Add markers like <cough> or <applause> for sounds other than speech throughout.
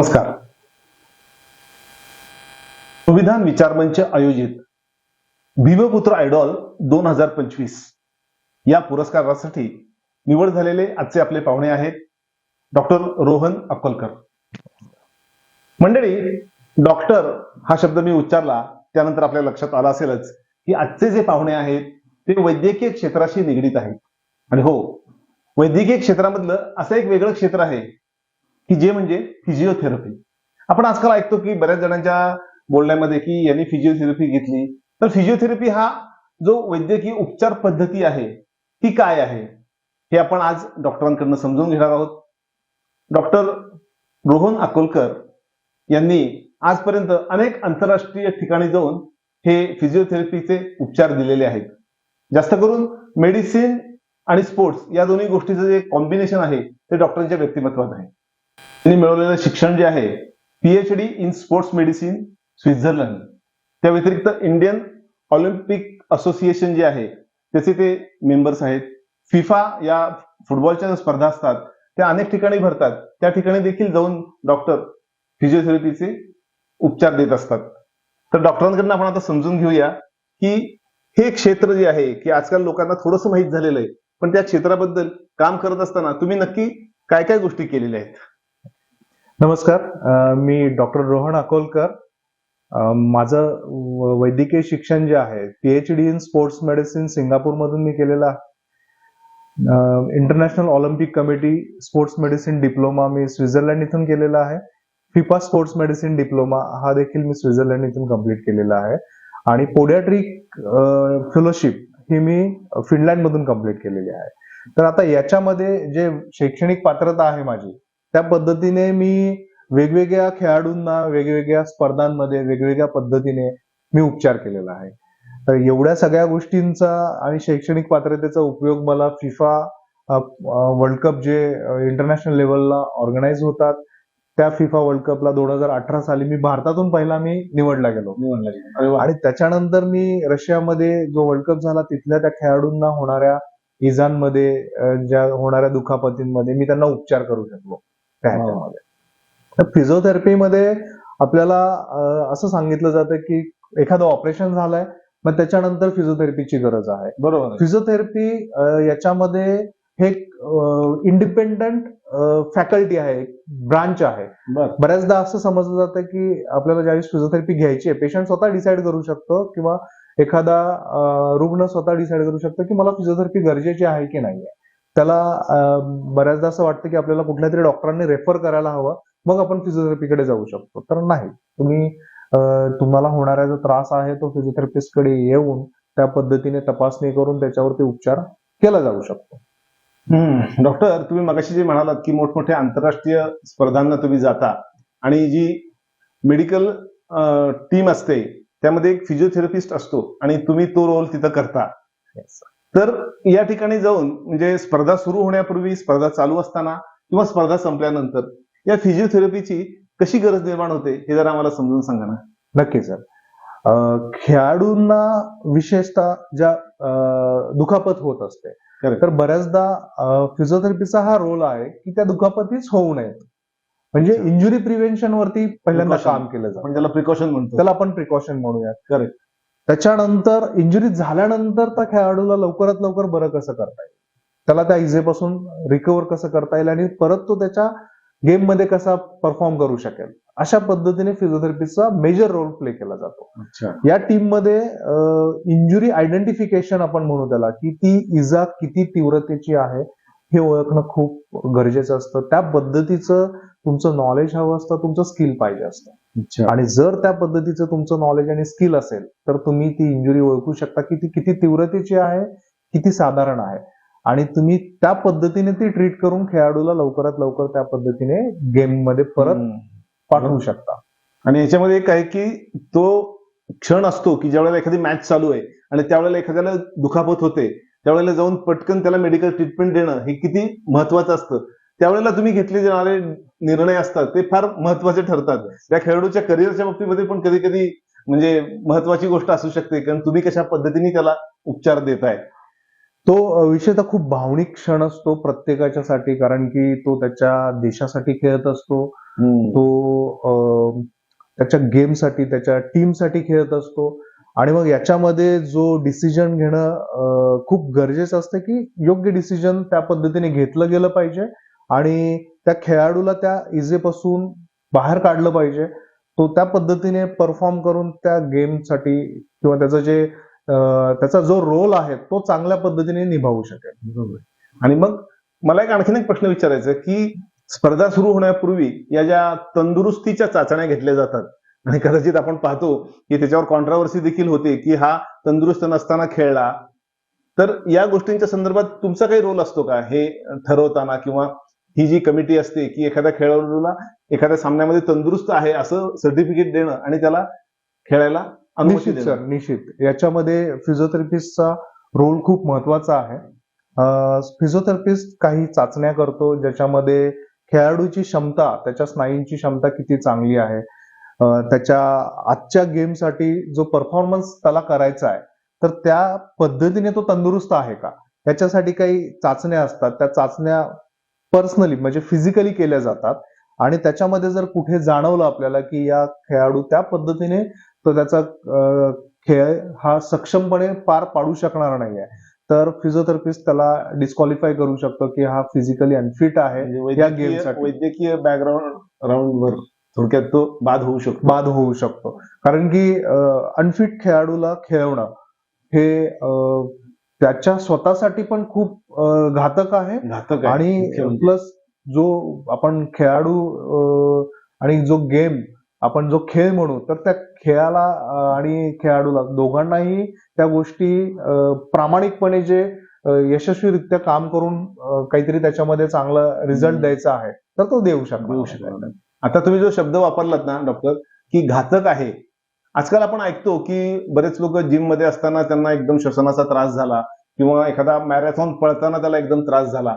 नमस्कार. संविधान विचार मंच आयोजित भीमपुत्र आयडॉल दोन हजार पंचवीस या पुरस्कारासाठी निवड झालेले आजचे आपले पाहुणे आहेत डॉक्टर रोहन अक्कलकर. मंडळी डॉक्टर हा शब्द मी उच्चारला त्यानंतर आपल्या लक्षात आला असेलच की आजचे जे पाहुणे आहेत ते वैद्यकीय क्षेत्राशी निगडीत आहेत. आणि हो वैद्यकीय क्षेत्रामधलं असं एक वेगळं क्षेत्र आहे की जे म्हणजे फिजिओथेरपी आपण आजकाल ऐकतो की बऱ्याच जणांच्या बोलण्यामध्ये की यांनी फिजिओथेरपी घेतली. तर फिजिओथेरपी हा जो वैद्यकीय उपचार पद्धती आहे ती काय आहे? हे आपण आज डॉक्टरांकडनं समजून घेणार आहोत. डॉक्टर रोहन अकोलकर यांनी आजपर्यंत अनेक आंतरराष्ट्रीय ठिकाणी जाऊन हे फिजिओथेरपीचे उपचार दिलेले आहेत. जास्त करून मेडिसिन आणि स्पोर्ट्स या दोन्ही गोष्टीचं जे कॉम्बिनेशन आहे ते डॉक्टरांच्या व्यक्तिमत्वात आहे. त्यांनी मिळवलेलं शिक्षण जे आहे PhD in sports medicine Switzerland त्या व्यतिरिक्त इंडियन ऑलिम्पिक असोसिएशन जे आहे त्याचे ते मेंबर्स आहेत. फिफा या फुटबॉलच्या स्पर्धा असतात त्या अनेक ठिकाणी भरतात. त्या ठिकाणी देखील जाऊन डॉक्टर फिजिओथेरपीचे उपचार देत असतात. तर डॉक्टरांकडून आपण आता समजून घेऊया की हे क्षेत्र जे आहे की आजकाल लोकांना थोडंसं माहीत झालेलं आहे पण त्या क्षेत्राबद्दल काम करत असताना तुम्ही नक्की काय काय गोष्टी केलेल्या आहेत? नमस्कार मी डॉक्टर रोहन अकोलकर. माझं वैद्यकीय शिक्षण जे आहे PhD in sports medicine सिंगापूरमधून मी केलेलं आहे. International Olympic committee sports medicine diploma मी स्वित्झर्लंड इथून केलेला आहे. फिफा स्पोर्ट्स मेडिसिन डिप्लोमा हा देखील मी स्वित्झर्लंड इथून कंप्लीट केलेला आहे. आणि पोडियाट्रिक फेलोशिप ही मी फिनलँड मधून कंप्लीट केलेली आहे. तर आता याच्यामध्ये जे शैक्षणिक पात्रता आहे माझी त्या पद्धतीने मी वेगवेगळ्या खेळाडूंना वेगवेगळ्या स्पर्धांमध्ये वेगवेगळ्या पद्धतीने मी उपचार केलेला आहे. तर एवढ्या सगळ्या गोष्टींचा आणि शैक्षणिक पात्रतेचा उपयोग मला फिफा वर्ल्ड कप जे इंटरनॅशनल लेवलला ऑर्गनाईज होतात त्या फिफा वर्ल्ड कपला दोन हजार अठरा साली मी भारतातून पहिला मी निवडला गेलो. वा. आणि त्याच्यानंतर मी रशियामध्ये जो वर्ल्ड कप झाला तिथल्या त्या खेळाडूंना होणाऱ्या इजांमध्ये ज्या होणाऱ्या दुखापतींमध्ये मी त्यांना उपचार करू शकलो. त्या. ह्याच्यामध्ये फिजिओथेरपीमध्ये आपल्याला असं सांगितलं जातं की एखादं ऑपरेशन झालंय मग त्याच्यानंतर फिजिओथेरपीची गरज आहे. बरोबर. फिजिओथेरपी याच्यामध्ये हे इंडिपेंडंट फॅकल्टी आहे ब्रांच आहे. बऱ्याचदा असं समजलं जातं की आपल्याला ज्यावेळेस फिजिओथेरपी घ्यायची आहे पेशंट स्वतः डिसाईड करू शकतो किंवा एखादा रुग्ण स्वतः डिसाईड करू शकतो की मला फिजिओथेरपी गरजेची आहे की नाही त्याला बऱ्याचदा असं वाटतं की आपल्याला कुठल्या तरी डॉक्टरांनी रेफर करायला हवं मग आपण फिजिओथेरपीकडे जाऊ शकतो. तर नाही. तुम्ही तुम्हाला होणारा जो त्रास आहे तो फिजिओथेरपिस्टकडे येऊन त्या पद्धतीने तपासणी करून त्याच्यावरती उपचार केला जाऊ शकतो. डॉक्टर तुम्ही मगाशी जे म्हणालात की मोठमोठ्या आंतरराष्ट्रीय स्पर्धांना तुम्ही जाता आणि जी मेडिकल टीम असते त्यामध्ये एक फिजिओथेरपिस्ट असतो आणि तुम्ही तो रोल तिथं करता. तर या ठिकाणी जाऊन म्हणजे स्पर्धा सुरू होण्यापूर्वी स्पर्धा चालू असताना किंवा स्पर्धा संपल्यानंतर या फिजिओथेरपीची कशी गरज निर्माण होते हे जरा आम्हाला समजून सांगा ना नक्की सर खेळाडूंना विशेषतः ज्या दुखापत होत असते. तर बऱ्याचदा फिजिओथेरपीचा हा रोल आहे की त्या दुखापतीच होऊ नयेत म्हणजे. इंजुरी प्रिव्हेन्शन वरती पहिल्यांदा. काम केलं जातं त्याला प्रिकॉशन म्हणतो त्याला आपण प्रिकॉशन म्हणूयात Correct. त्याच्यानंतर इंजुरी झाल्यानंतर त्या खेळाडूला लवकरात लवकर बरं कसं करता येईल? त्याला त्या इजेपासून रिकवर कसं करता येईल आणि परत तो त्याच्या गेममध्ये कसा परफॉर्म करू शकेल? अशा पद्धतीने फिजिओथेरपीचा मेजर रोल प्ले केला जातो. या टीममध्ये इंजुरी आयडेंटिफिकेशन आपण म्हणू त्याला की ती इजा किती तीव्रतेची आहे हे ओळखणं खूप गरजेचं असतं. त्या पद्धतीचं तुमचं नॉलेज हवं असतं तुमचं स्किल पाहिजे असतं. आणि जर त्या पद्धतीचं तुमचं नॉलेज आणि स्किल असेल तर तुम्ही ती इंजुरी ओळखू शकता की ती किती तीव्रतेची आहे किती साधारण आहे. आणि तुम्ही त्या पद्धतीने ती ट्रीट करून खेळाडूला लवकरात लवकर त्या पद्धतीने गेममध्ये परत. पाठवू शकता. आणि याच्यामध्ये एक आहे की तो क्षण असतो की ज्या वेळेला एखादी मॅच चालू आहे आणि त्यावेळेला एखाद्याला दुखापत होते त्यावेळेला जाऊन पटकन त्याला मेडिकल ट्रीटमेंट देणं हे किती महत्वाचं असतं. त्यावेळेला तुम्ही घेतले जाणारे निर्णय असतात ते फार महत्त्वाचे ठरतात. त्या खेळाडूच्या करिअरच्या बाबतीमध्ये पण कधी कधी म्हणजे महत्वाची गोष्ट असू शकते कारण तुम्ही कशा पद्धतीने त्याला उपचार देताय. तो अ, विषय तर खूप भावनिक क्षण असतो प्रत्येकाच्यासाठी कारण की तो त्याच्या देशासाठी खेळत असतो. तो त्याच्या गेमसाठी त्याच्या टीमसाठी खेळत असतो. आणि मग याच्यामध्ये जो डिसिजन घेणं खूप गरजेचं असतं की योग्य डिसिजन त्या पद्धतीने घेतलं गेलं पाहिजे. आणि त्या खेळाडूला त्या इजेपासून बाहेर काढलं पाहिजे. तो त्या पद्धतीने परफॉर्म करून त्या गेमसाठी किंवा त्याचं जे त्याचा जो रोल आहे तो चांगल्या पद्धतीने निभावू शकेल. आणि मग मला एक आणखीन एक प्रश्न विचारायचा की स्पर्धा सुरू होण्यापूर्वी या ज्या तंदुरुस्तीच्या चाचण्या घेतल्या जातात आणि कदाचित आपण पाहतो की त्याच्यावर कॉन्ट्रावर्सी देखील होते की हा तंदुरुस्त नसताना खेळला तर या गोष्टींच्या संदर्भात तुमचा काही रोल असतो का? हे ठरवताना किंवा ही जी कमिटी असते की एखाद्या खेळाडूला एखाद्या सामन्यामध्ये तंदुरुस्त आहे असं सर्टिफिकेट देणं आणि त्याला खेळायला निश्चित देणं. सर निश्चित. याच्यामध्ये फिजिओथेरपिस्टचा रोल खूप महत्त्वाचा आहे. फिजिओथेरपिस्ट काही चाचण्या करतो ज्याच्यामध्ये खेळाडूची क्षमता त्याच्या स्नायूंची क्षमता किती चांगली आहे. त्याच्या आजच्या गेमसाठी जो परफॉर्मन्स त्याला करायचा आहे तर त्या पद्धतीने तो तंदुरुस्त आहे का? याच्यासाठी काही चाचण्या असतात. त्या चाचण्या पर्सनली म्हणजे फिजिकली केल्या जातात. आणि त्याच्यामध्ये जर कुठे जाणवलं आपल्याला की या खेळाडू त्या पद्धतीने तो त्याचा खेळ हा सक्षमपणे पार पाडू शकणार नाहीये तर फिजिओथेरपिस्ट त्याला डिस्क्वालिफाय करू शकतो की हा फिजिकली अनफिट आहे म्हणजे या वैद्यकीय गेमसाठी. वैद्यकीय बॅकग्राऊंड राऊंडवर थोडक्यात तो बाद होऊ शकतो. बाद होऊ शकतो. कारण की अनफिट खेळाडूला खेळवणं हे त्याच्या स्वतःसाठी पण खूप घातक आहे घातक. आणि. प्लस जो आपण खेळाडू आणि जो गेम आपण जो खेळ म्हणू तर त्या खेळाला आणि खेळाडूला दोघांनाही त्या गोष्टी प्रामाणिकपणे जे यशस्वीरित्या काम करून काहीतरी त्याच्यामध्ये चांगला रिझल्ट. द्यायचा आहे तर तो देऊ शकतो देऊ शकणार आता तुम्ही जो शब्द वापरलात ना डॉक्टर की घातक आहे आजकाल आपण ऐकतो की बरेच लोक जिममध्ये असताना त्यांना एकदम श्वसनाचा त्रास झाला किंवा एखादा मॅरेथॉन पळताना त्याला एकदम त्रास झाला.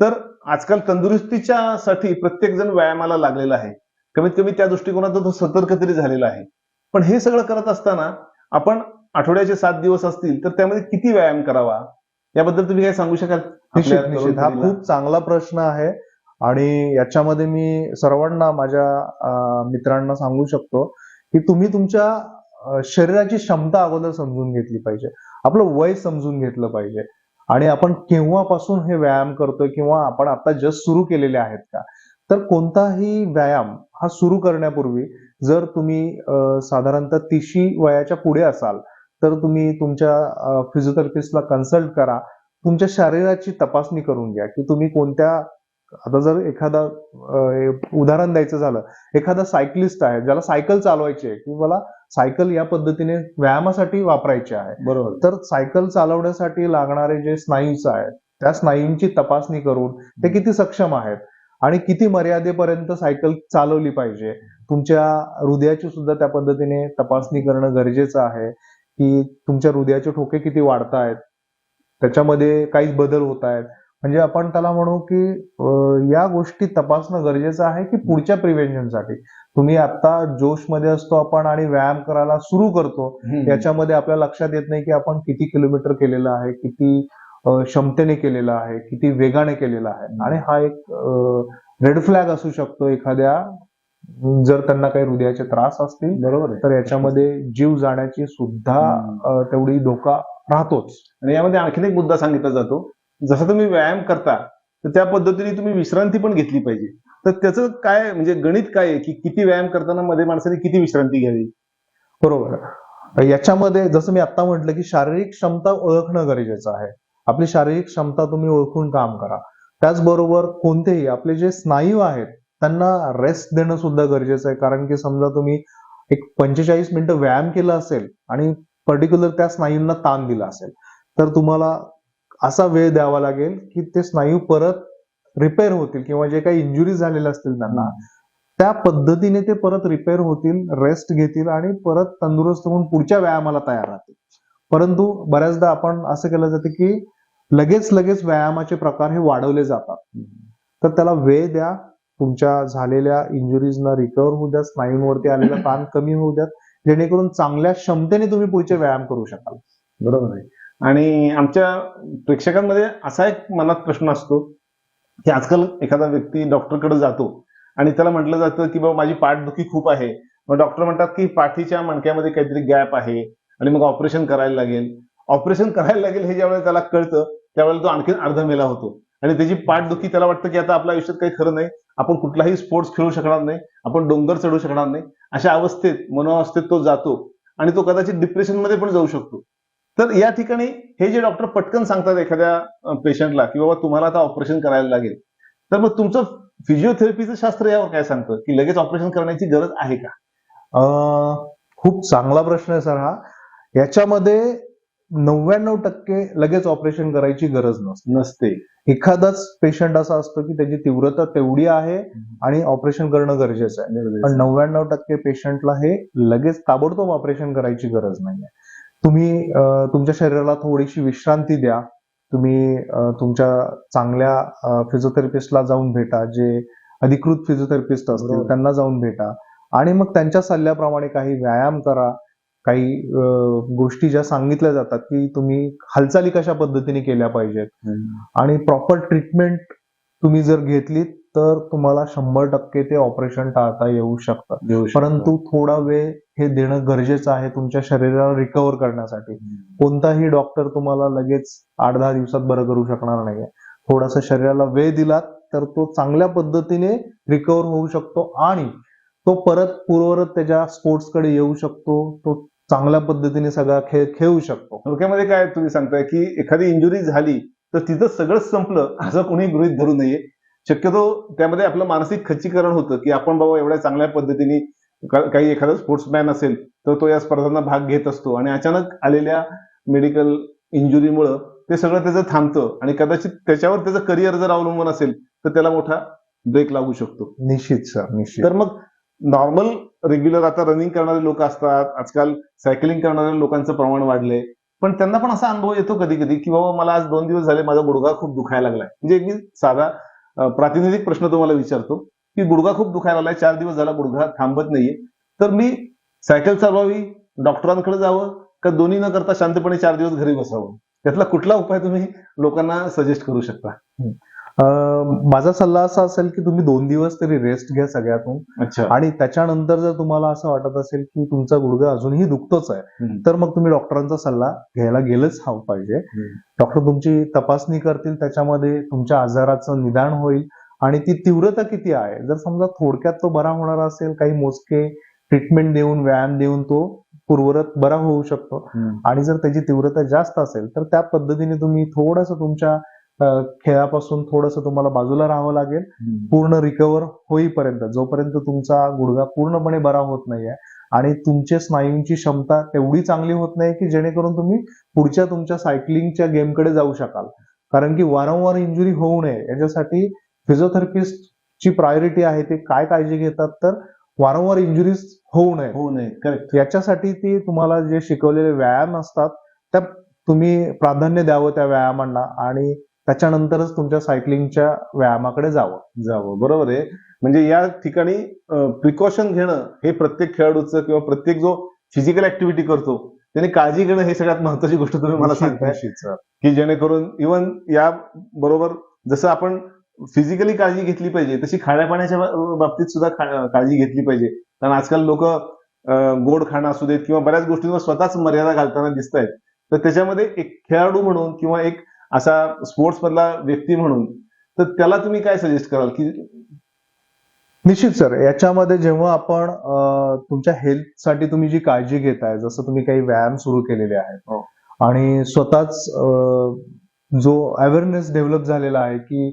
तर आजकाल तंदुरुस्तीच्या साठी प्रत्येक जण व्यायामाला लागलेला आहे. कमीत कमी त्या दृष्टिकोनातून तो सतर्क तरी झालेला आहे. पण हे सगळं करत असताना आपण आठवड्याचे सात दिवस असतील तर त्यामध्ये किती व्यायाम करावा? याबद्दल तुम्ही काय सांगू शकाल? हा खूप चांगला प्रश्न आहे आणि याच्यामध्ये मी सर्वांना माझ्या मित्रांना सांगू शकतो की तुम्ही तुमच्या शरीराची क्षमता अगोदर समजून घेतली पाहिजे. आपलं वय समजून घेतलं पाहिजे. आणि आपण केव्हापासून हे व्यायाम करतोय किंवा आपण आता जस्ट सुरू केलेले आहेत का? तर कोणताही व्यायाम हा सुरू करण्यापूर्वी जर तुम्ही साधारणतः तिशी वयाच्या पुढे असाल तर तुम्ही तुमच्या फिजिओथेरपिस्टला कन्सल्ट करा. तुमच्या शरीराची तपासणी करून घ्या की तुम्ही कोणत्या आता जर एखादा उदाहरण द्यायचं झालं एखादा सायकलिस्ट आहे ज्याला सायकल चालवायची आहे की मला सायकल या पद्धतीने व्यायामासाठी वापरायची आहे बरोबर. तर सायकल चालवण्यासाठी लागणारे जे स्नायूज आहेत त्या स्नायूंची तपासणी करून ते किती सक्षम आहेत आणि किती मर्यादेपर्यंत सायकल चालवली पाहिजे तुमच्या हृदयाची सुद्धा त्या पद्धतीने तपासणी करणं गरजेचं आहे की तुमच्या हृदयाचे ठोके किती वाढत आहेत त्याच्यामध्ये काही बदल होत आहेत म्हणजे आपण त्याला म्हणू की या गोष्टी तपासणं गरजेचं आहे की पुढच्या प्रिव्हेंशनसाठी तुम्ही आता जोशमध्ये असतो आपण आणि व्यायाम करायला सुरू करतो याच्यामध्ये आपल्या लक्षात येत नाही की आपण किती किलोमीटर केलेलं आहे किती क्षमतेने केलेलं आहे किती वेगाने केलेलं आहे. आणि हा एक रेड फ्लॅग असू शकतो एखाद्या जर त्यांना काही हृदयाचे त्रास असतील बरोबर तर याच्यामध्ये जीव जाण्याची सुद्धा तेवढी धोका राहतोच. आणि यामध्ये आणखीन एक मुद्दा सांगितला जातो जसं तुम्ही व्यायाम करता तर त्या पद्धतीने तुम्ही विश्रांती पण घेतली पाहिजे. तर त्याचं काय म्हणजे गणित काय आहे की किती व्यायाम करताना मध्ये माणसाने किती विश्रांती घ्यावी? बरोबर. याच्यामध्ये जसं मी आता म्हटलं की शारीरिक क्षमता ओळखणं गरजेचं आहे. आपली शारीरिक क्षमता तुम्ही ओळखून काम करा. त्याचबरोबर कोणतेही आपले जे स्नायू आहेत त्यांना रेस्ट देणं सुद्धा गरजेचं आहे. कारण की समजा तुम्ही एक पंचेचाळीस मिनिटं व्यायाम केला असेल आणि पर्टिक्युलर त्या स्नायूंना ताण दिला असेल तर तुम्हाला असा वेळ द्यावा लागेल की ते स्नायू परत रिपेअर होतील किंवा जे काही इंजुरी झालेल्या असतील त्यांना त्या पद्धतीने ते परत रिपेअर होतील रेस्ट घेतील आणि परत तंदुरुस्त होऊन पुढच्या व्यायामाला तयार राहतील. परंतु बऱ्याचदा आपण असं केलं जातं की लगेच लगेच व्यायामाचे प्रकार हे वाढवले जातात. तर त्याला वेळ द्या तुमच्या झालेल्या इंजुरीजना रिकवर होऊ द्या स्नायूंवरती आलेला ताण कमी होऊ द्यात जेणेकरून चांगल्या क्षमतेने तुम्ही पुढचे व्यायाम करू शकाल. बरोबर आहे. आणि आमच्या प्रेक्षकांमध्ये असा एक मनात प्रश्न असतो की आजकाल एखादा व्यक्ती डॉक्टरकडे जातो आणि त्याला म्हटलं जातं की बाबा माझी पाठदुखी खूप आहे. मग डॉक्टर म्हणतात की पाठीच्या मणक्यामध्ये काहीतरी गॅप आहे आणि मग ऑपरेशन करायला लागेल. ऑपरेशन करायला लागेल हे ज्यावेळेला त्याला कळतं त्यावेळेला तो आणखी अर्धा मेला होतो. आणि त्याची पाठदुखी त्याला वाटतं की आता आपल्या आयुष्यात काही खरं नाही. आपण कुठलाही स्पोर्ट्स खेळू शकणार नाही. आपण डोंगर चढू शकणार नाही. अशा अवस्थेत मनोअवस्थेत तो जातो आणि तो कदाचित डिप्रेशनमध्ये पण जाऊ शकतो. तर या ठिकाणी हे जे डॉक्टर पटकन सांगतात एखाद्या पेशंटला की बाबा तुम्हाला आता ऑपरेशन करायला लागेल. तर मग तुमचं फिजिओथेरपीचं शास्त्र यावर काय सांगतं? की लगेच ऑपरेशन करण्याची गरज आहे का? खूप चांगला प्रश्न आहे सर हा. याच्यामध्ये नव्याण्णव टक्के लगेच ऑपरेशन करायची गरज नसते. नसते. एखादाच पेशंट असा असतो की त्याची तीव्रता तेवढी आहे आणि ऑपरेशन करणं गरजेचं आहे. पण नव्याण्णव टक्के पेशंटला हे लगेच ताबडतोब ऑपरेशन करायची गरज नाहीये. तुम्ही तुमच्या शरीराला थोडीशी विश्रांती द्या. तुम्ही तुमच्या चांगल्या फिजिओथेरपिस्टला जाऊन भेटा जे अधिकृत फिजिओथेरपिस्ट असतील. त्यांना जाऊन भेटा. आणि मग त्यांच्या सल्ल्याप्रमाणे काही व्यायाम करा. काही गोष्टी ज्या सांगितल्या जातात की तुम्ही हालचाली कशा पद्धतीने केल्या पाहिजेत. आणि प्रॉपर ट्रीटमेंट तुम्ही जर घेतली तर तुम्हाला शंभर टक्के ते ऑपरेशन टाळता येऊ शकतं. देऊ शकतो. परंतु थोडा वेळ हे देणं गरजेचं आहे तुमच्या शरीराला रिकवर करण्यासाठी. कोणताही डॉक्टर तुम्हाला लगेच आठ दहा दिवसात बरं करू शकणार नाहीये. थोडासा शरीराला वेळ दिलात तर तो चांगल्या पद्धतीने रिकवर होऊ शकतो आणि तो परत पूर्वरत त्याच्या स्पोर्ट्सकडे येऊ शकतो तो चांगल्या पद्धतीने सगळा खेळ खेळू शकतो. थोडक्यामध्ये काय तुम्ही सांगताय की एखादी इंजुरी झाली तर तिथं सगळंच संपलं असं कोणी गृहित धरू नये. शक्यतो त्यामध्ये आपलं मानसिक खच्चीकरण होतं की आपण बाबा एवढ्या चांगल्या पद्धतीने काही एखादा स्पोर्ट्समॅन असेल तर तो या स्पर्धांना भाग घेत असतो. आणि अचानक आलेल्या मेडिकल इंजुरीमुळं ते सगळं त्याचं थांबतं. आणि कदाचित त्याच्यावर त्याचं करिअर जर अवलंबून असेल तर त्याला मोठा ब्रेक लागू शकतो. निश्चित सर निश्चित. तर मग नॉर्मल रेग्युलर आता रनिंग करणारे लोक असतात. आजकाल सायकलिंग करणाऱ्या लोकांचं प्रमाण वाढलंय. पण त्यांना पण असा अनुभव येतो कधी कधी की बाबा मला आज दोन दिवस झाले माझा गुडघा खूप दुखायला लागलाय. म्हणजे एक मी साधा प्रातिनिधिक प्रश्न तुम्हाला विचारतो. की गुडघा खूप दुखायला लागलाय चार दिवस झाला गुडघा थांबत नाहीये. तर मी सायकल चालवावी डॉक्टरांकडे जावं का दोन्ही न करता शांतपणे चार दिवस घरी बसावं? त्यातला कुठला उपाय तुम्ही लोकांना सजेस्ट करू शकता? माझा सल्ला असा असेल की तुम्ही दोन दिवस तरी रेस्ट घ्या सगळ्यातून. अच्छा. आणि त्याच्यानंतर जर तुम्हाला असं वाटत असेल की तुमचा गुडघा अजूनही दुखतोच आहे. तर मग तुम्ही डॉक्टरांचा सल्ला घ्यायला गेलंच हवं पाहिजे. डॉक्टर तुमची तपासणी करतील त्याच्यामध्ये तुमच्या आजाराचं निदान होईल. आणि ती तीव्रता किती आहे? जर समजा थोडक्यात तो बरा होणार असेल काही मोजके ट्रीटमेंट देऊन व्यायाम देऊन तो पूर्वरत बरा होऊ शकतो. आणि जर त्याची तीव्रता जास्त असेल तर त्या पद्धतीने तुम्ही थोडंसं तुमच्या खेळापासून थोडंसं तुम्हाला बाजूला राहावं लागेल. पूर्ण रिकवर होईपर्यंत जोपर्यंत तुमचा गुडघा पूर्णपणे बरा होत नाहीये आणि तुमचे स्नायूंची क्षमता तेवढी चांगली होत नाही की जेणेकरून तुम्ही पुढच्या तुमच्या सायकलिंगच्या गेमकडे जाऊ शकाल. कारण की वारंवार इंजुरी होऊ नये याच्यासाठी फिजिओथेरपिस्टची प्रायोरिटी आहे ते काय काळजी घेतात तर वारंवार इंजुरीज होऊ नये हो नाही करेक्ट याच्यासाठी ती तुम्हाला जे शिकवलेले व्यायाम असतात त्या तुम्ही प्राधान्य द्यावं त्या व्यायामांना आणि त्याच्यानंतरच तुमच्या सायकलिंगच्या व्यायामाकडे जावं. जावं बरोबर आहे. म्हणजे या ठिकाणी प्रिकॉशन घेणं हे प्रत्येक खेळाडूचं किंवा प्रत्येक जो फिजिकल ऍक्टिव्हिटी करतो त्याने काळजी घेणं हे सगळ्यात महत्वाची गोष्ट तुम्ही मला सांगताय. sir. की जेणेकरून इवन या बरोबर जसं आपण फिजिकली काळजी घेतली पाहिजे. तशी खाण्यापाण्याच्या बाबतीत सुद्धा काळजी घेतली पाहिजे. कारण आजकाल लोक गोड खाणं असू देत किंवा बऱ्याच गोष्टींवर स्वतःच मर्यादा घालताना दिसत आहेत तर त्याच्यामध्ये एक खेळाडू म्हणून किंवा एक असा स्पोर्ट्स मधला व्यक्ती म्हणून तर त्याला तुम्ही काय सजेस्ट कराल की निश्चित सर याच्यामध्ये जेव्हा आपण तुमच्या हेल्थसाठी तुम्ही जी काळजी घेताय जसं तुम्ही काही व्यायाम सुरू केलेले आहेत हो. आणि स्वतःच जो अवेअरनेस डेव्हलप झालेला आहे की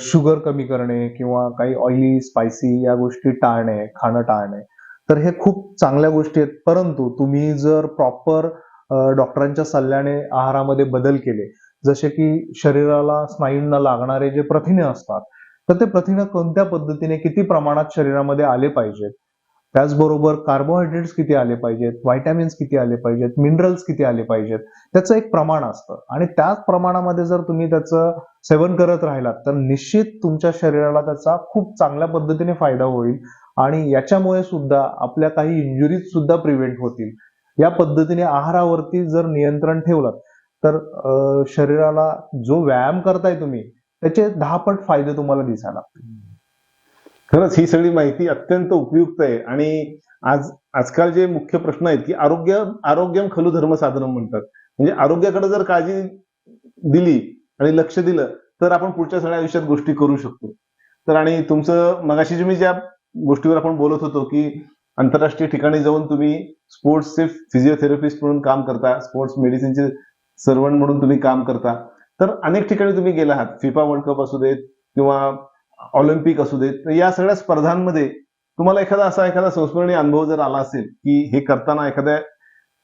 शुगर कमी करणे किंवा काही ऑइली स्पायसी या गोष्टी टाळणे खाणं टाळणे. तर हे खूप चांगल्या गोष्टी आहेत. परंतु तुम्ही जर प्रॉपर डॉक्टरांच्या सल्ल्याने आहारामध्ये बदल केले जसे की शरीराला स्नायूंना लागणारे जे प्रथिने असतात तर ते प्रथिने कोणत्या पद्धतीने किती प्रमाणात शरीरामध्ये आले पाहिजेत? त्याचबरोबर कार्बोहायड्रेट्स किती आले पाहिजेत? व्हायटॅमिन्स किती आले पाहिजेत? मिनरल्स किती आले पाहिजेत? त्याचं एक प्रमाण असतं. आणि त्याच प्रमाणामध्ये जर तुम्ही त्याचं सेवन करत राहिलात तर निश्चित तुमच्या शरीराला त्याचा खूप चांगल्या पद्धतीने फायदा होईल. आणि याच्यामुळे सुद्धा आपल्या काही इंजुरीज सुद्धा प्रिव्हेंट होतील. या पद्धतीने आहारावरती जर नियंत्रण ठेवलं तर शरीराला जो व्यायाम करताय तुम्ही त्याचे दहा पट फायदे तुम्हाला दिसायला लागतील. खरंच ही सगळी माहिती अत्यंत उपयुक्त आहे. आणि आज आजकाल जे मुख्य प्रश्न आहेत की आरोग्य आरोग्यम खलू धर्म साधनम म्हणतात. म्हणजे आरोग्याकडे जर काळजी दिली आणि लक्ष दिलं तर आपण पुढच्या सगळ्या आयुष्यात गोष्टी करू शकतो. तर आणि तुमचं मगाशी मी ज्या गोष्टीवर आपण बोलत होतो की आंतरराष्ट्रीय ठिकाणी जाऊन तुम्ही स्पोर्ट्सचे फिजिओथेरपिस्ट म्हणून काम करता स्पोर्ट्स मेडिसिनचे सर्वंट म्हणून तुम्ही काम करता तर अनेक ठिकाणी तुम्ही गेला आहात फिफा वर्ल्ड कप असू देत किंवा ऑलिम्पिक असू देत तर या सगळ्या स्पर्धांमध्ये तुम्हाला एखादा असा एखादा संस्मरणीय अनुभव जर आला असेल की हे करताना एखाद्या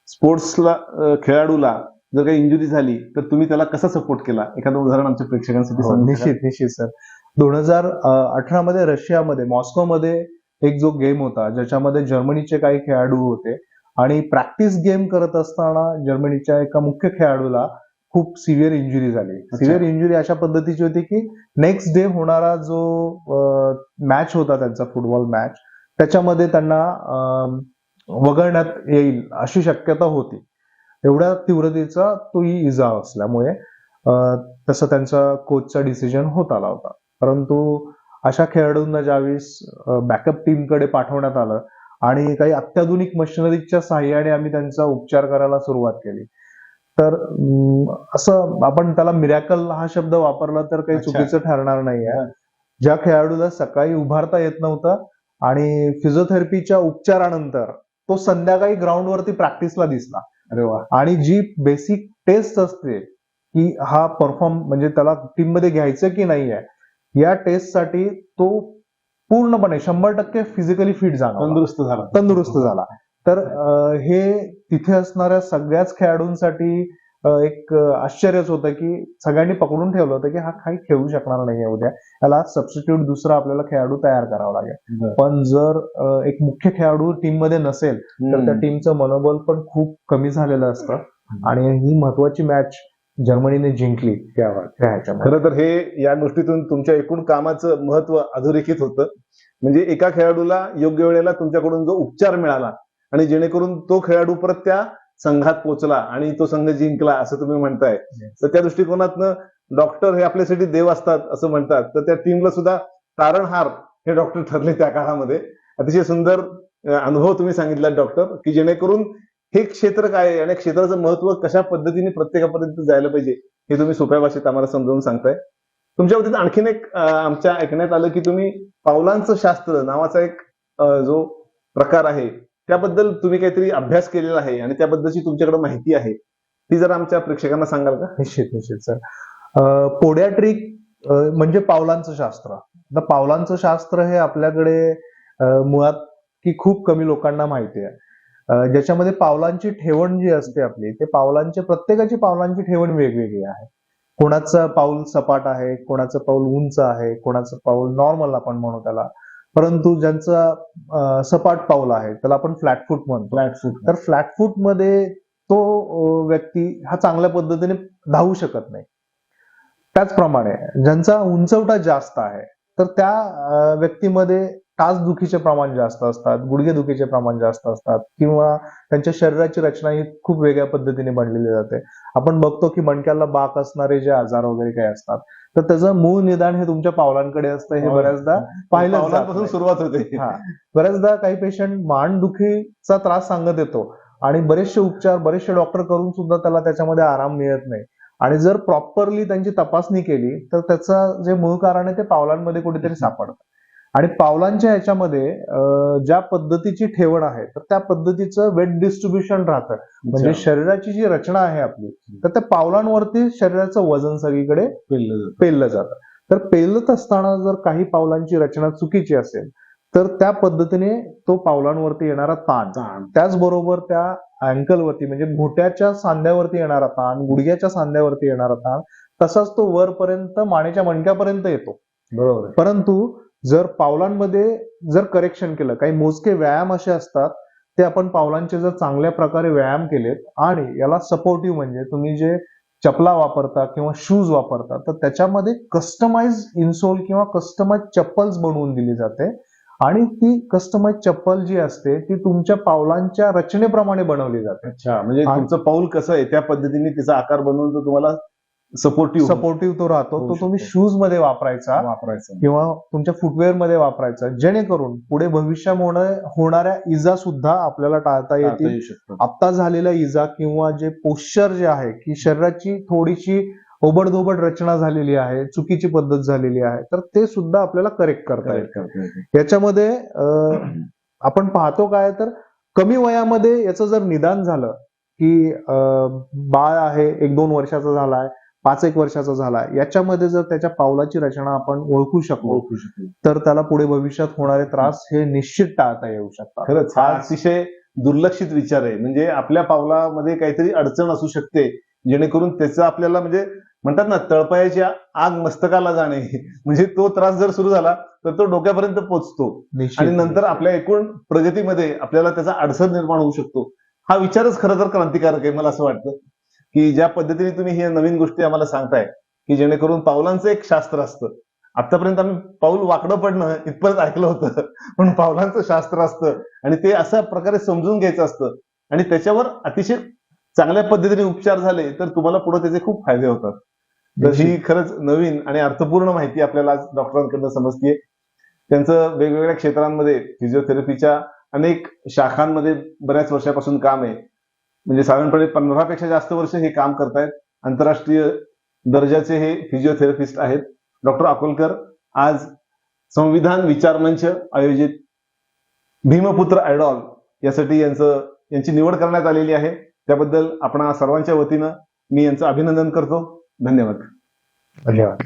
स्पोर्ट्सला खेळाडूला जर काही इंजुरी झाली तर तुम्ही त्याला कसा सपोर्ट केला एखादं उदाहरण आमच्या प्रेक्षकांसाठी हो? निश्चित निश्चित सर दोन हजार अठरा मध्ये रशियामध्ये मॉस्कोमध्ये एक जो गेम होता ज्याच्यामध्ये जर्मनीचे काही खेळाडू होते आणि प्रॅक्टिस गेम करत असताना जर्मनीच्या एका मुख्य खेळाडूला खूप सिव्हिअर इंजुरी झाली. सिव्हिअर इंजुरी अशा पद्धतीची होती की नेक्स्ट डे होणारा जो मॅच होता त्यांचा फुटबॉल मॅच त्याच्यामध्ये त्यांना वगळण्यात येईल अशी शक्यता होती. एवढ्या तीव्रतेचा तो ही इजा असल्यामुळे तसं त्यांचा कोचचा डिसिजन होत आला होता. परंतु अशा खेळाडूंना ज्यावेळेस बॅकअप टीमकडे पाठवण्यात आलं आणि काही अत्याधुनिक मशिनरीच्या साह्याने आम्ही त्यांचा उपचार करायला सुरुवात केली तर असं आपण त्याला मिरॅकल हा शब्द वापरला तर काही. चुकीचं ठरणार नाही आहे. ज्या खेळाडूला सकाळी उभारता येत नव्हतं आणि फिजिओथेरपीच्या उपचारानंतर तो संध्याकाळी ग्राउंडवरती प्रॅक्टिसला दिसला. अरे वा. आणि जी बेसिक टेस्ट असते की हा परफॉर्म म्हणजे त्याला टीममध्ये घ्यायचं की नाही आहे या टेस्टसाठी तो पूर्णपणे शंभर टक्के फिजिकली फिट झाला तंदुरुस्त झाला. तंदुरुस्त झाला. तर हे तिथे असणाऱ्या सगळ्याच खेळाडूंसाठी एक आश्चर्यच होतं की सगळ्यांनी पकडून ठेवलं होतं की हा काही खेळू शकणार नाहीये उद्या. याला सबस्टिट्यूट दुसरा आपल्याला खेळाडू तयार करावा लागेल. पण जर एक मुख्य खेळाडू टीममध्ये नसेल तर त्या. टीमचं मनोबल पण खूप कमी झालेलं असतं. आणि ही महत्वाची मॅच जर्मनीने जिंकली त्या खरं तर हे या गोष्टीतून तुमच्या एकूण कामाचं महत्त्व अधोरेखित होतं. म्हणजे एका खेळाडूला योग्य वेळेला तुमच्याकडून जो उपचार मिळाला आणि जेणेकरून तो खेळाडू परत त्या संघात पोहोचला आणि तो संघ जिंकला असं तुम्ही म्हणताय. तर त्या दृष्टिकोनातनं डॉक्टर हे आपल्यासाठी देव असतात असं म्हणतात. तर त्या टीमला सुद्धा तारणहार हे डॉक्टर ठरले त्या काळामध्ये. अतिशय सुंदर अनुभव तुम्ही सांगितला डॉक्टर की जेणेकरून हे क्षेत्र काय आहे आणि क्षेत्राचं महत्त्व कशा पद्धतीने प्रत्येकापर्यंत जायला पाहिजे हे तुम्ही सोप्या भाषेत आम्हाला समजावून सांगताय. तुमच्या बाबतीत आणखीन एक आमच्या ऐकण्यात आलं की तुम्ही पावलांचं शास्त्र नावाचा एक जो प्रकार आहे त्याबद्दल तुम्ही काहीतरी अभ्यास केलेला आहे आणि त्याबद्दलची तुमच्याकडे माहिती आहे. ती जर आमच्या प्रेक्षकांना सांगाल का? निश्चित निश्चित सर पोड्याट्रिक म्हणजे पावलांचं शास्त्र. आता पावलांचं शास्त्र हे आपल्याकडे मुळात की खूप कमी लोकांना माहिती आहे. ज्याच्यामध्ये पावलांची ठेवण जी असते आपली ते पावलांचे प्रत्येकाची पावलांची ठेवण वेगवेगळी आहे. कोणाचं पाऊल सपाट आहे कोणाचं पाऊल उंच आहे कोणाचं पाऊल नॉर्मल आपण म्हणू त्याला. परंतु ज्यांचं सपाट पाऊल आहे त्याला आपण फ्लॅटफूट म्हणतो. फ्लॅट फूट तर फ्लॅटफूटमध्ये तो व्यक्ती हा चांगल्या पद्धतीने धावू शकत नाही. त्याचप्रमाणे ज्यांचा उंचवटा जास्त आहे तर त्या व्यक्तीमध्ये टाचदुखीचे प्रमाण जास्त असतात गुडघेदुखीचे प्रमाण जास्त असतात किंवा त्यांच्या शरीराची रचना ही खूप वेगळ्या पद्धतीने बनलेली जाते. आपण बघतो की मणक्याला बाक असणारे जे आजार वगैरे काही असतात तर त्याचं मूळ निदान हे तुमच्या पावलांकडे असतं हे बऱ्याचदा पाहिलं. सुरुवात होते हा. बऱ्याचदा काही पेशंट मानदुखीचा त्रास सांगत येतो आणि बरेचसे उपचार बरेचसे डॉक्टर करून सुद्धा त्याला त्याच्यामध्ये आराम मिळत नाही आणि जर प्रॉपरली त्यांची तपासणी केली तर त्याचं जे मूळ कारण आहे ते पावलांमध्ये कुठेतरी सापडतं आणि पावलांच्या ह्याच्यामध्ये ज्या पद्धतीची ठेवण आहे तर त्या पद्धतीचं वेट डिस्ट्रीब्युशन राहतं म्हणजे. शरीराची जी रचना आहे आपली तर त्या पावलांवरती शरीराचं वजन सगळीकडे पेललं जातं. पेललं जातं तर पेलत असताना जर काही पावलांची रचना चुकीची असेल तर त्या पद्धतीने तो पावलांवरती येणारा ताण. त्याचबरोबर त्या अँकलवरती म्हणजे घोट्याच्या सांध्यावरती येणारा ताण गुडघ्याच्या सांध्यावरती येणारा ताण तसाच तो वरपर्यंत मानेच्या मणक्यापर्यंत येतो बरोबर. परंतु जर पावलांमध्ये जर करेक्शन केलं काही मोजके व्यायाम असे असतात ते आपण पावलांचे जर चांगल्या प्रकारे व्यायाम केलेत आणि याला सपोर्टिव्ह म्हणजे तुम्ही जे चपला वापरता किंवा शूज वापरता तर त्याच्यामध्ये कस्टमाइज इन्सोल किंवा कस्टमाइज चप्पल्स बनवून दिली जाते. आणि ती कस्टमाइज चप्पल जी असते ती तुमच्या पावलांच्या रचनेप्रमाणे बनवली जाते. अच्छा म्हणजे तुमचं पाऊल कसं आहे? त्या पद्धतीने तिचा आकार बनवून तो तुम्हाला सपोर्टिव्ह सपोर्टिव्ह तो राहतो तो तुम्ही. शूजमध्ये वापरायचा वापरायचं किंवा तुमच्या फुटवेअरमध्ये वापरायचा जेणेकरून पुढे भविष्यामुळे होणाऱ्या इजा सुद्धा आपल्याला टाळता येतील. आता झालेल्या इजा किंवा जे पोश्चर जे आहे की शरीराची थोडीशी ओबडधोबड रचना झालेली आहे चुकीची पद्धत झालेली आहे तर ते सुद्धा आपल्याला करेक्ट करता येईल. याच्यामध्ये आपण पाहतो काय तर कमी वयामध्ये याचं जर निदान झालं की बाळ आहे एक दोन वर्षाचा झालाय पाच एक वर्षाचा झालाय याच्यामध्ये जर त्याच्या पावलाची रचना आपण ओळखू शकलो ओळखू शकतो. तर त्याला पुढे भविष्यात होणारे त्रास हे निश्चित टाळता येऊ शकतात. खरंच हा अतिशय दुर्लक्षित विचार आहे. म्हणजे आपल्या पावलामध्ये काहीतरी अडचण असू शकते जेणेकरून त्याचं आपल्याला म्हणजे म्हणतात ना तळपायाची आग मस्तकाला जाणे <laughs> म्हणजे तो त्रास जर सुरू झाला तर तो डोक्यापर्यंत पोहोचतो. आणि नंतर आपल्या एकूण प्रगतीमध्ये आपल्याला त्याचा अडसर निर्माण होऊ शकतो. हा विचारच खरं तर क्रांतिकारक आहे मला असं वाटतं. की ज्या पद्धतीने तुम्ही हे नवीन गोष्टी आम्हाला सांगताय की जेणेकरून पावलांचं एक शास्त्र असतं. आतापर्यंत आम्ही पाऊल वाकडं पडणं इथपर्यंत ऐकलं होतं <laughs> पण पावलांचं शास्त्र असतं आणि ते अशा प्रकारे समजून घ्यायचं असतं आणि त्याच्यावर अतिशय चांगल्या पद्धतीने उपचार झाले तर तुम्हाला पुढे त्याचे खूप फायदे होतात. तर ही खरंच नवीन आणि अर्थपूर्ण माहिती आपल्याला आज डॉक्टरांकडनं समजतीये. त्यांचं वेगवेगळ्या क्षेत्रांमध्ये फिजिओथेरपीच्या अनेक शाखांमध्ये बऱ्याच वर्षापासून काम आहे. म्हणजे साधारणपणे पंधरापेक्षा जास्त वर्ष हे काम करतायत. आंतरराष्ट्रीय दर्जाचे हे फिजिओथेरपिस्ट आहेत. डॉक्टर अकोलकर आज संविधान विचार मंच आयोजित भीमपुत्र आयडॉल यासाठी यांचं यांची निवड करण्यात आलेली आहे. त्याबद्दल आपण सर्वांच्या वतीनं मी यांचं अभिनंदन करतो. धन्यवाद. धन्यवाद.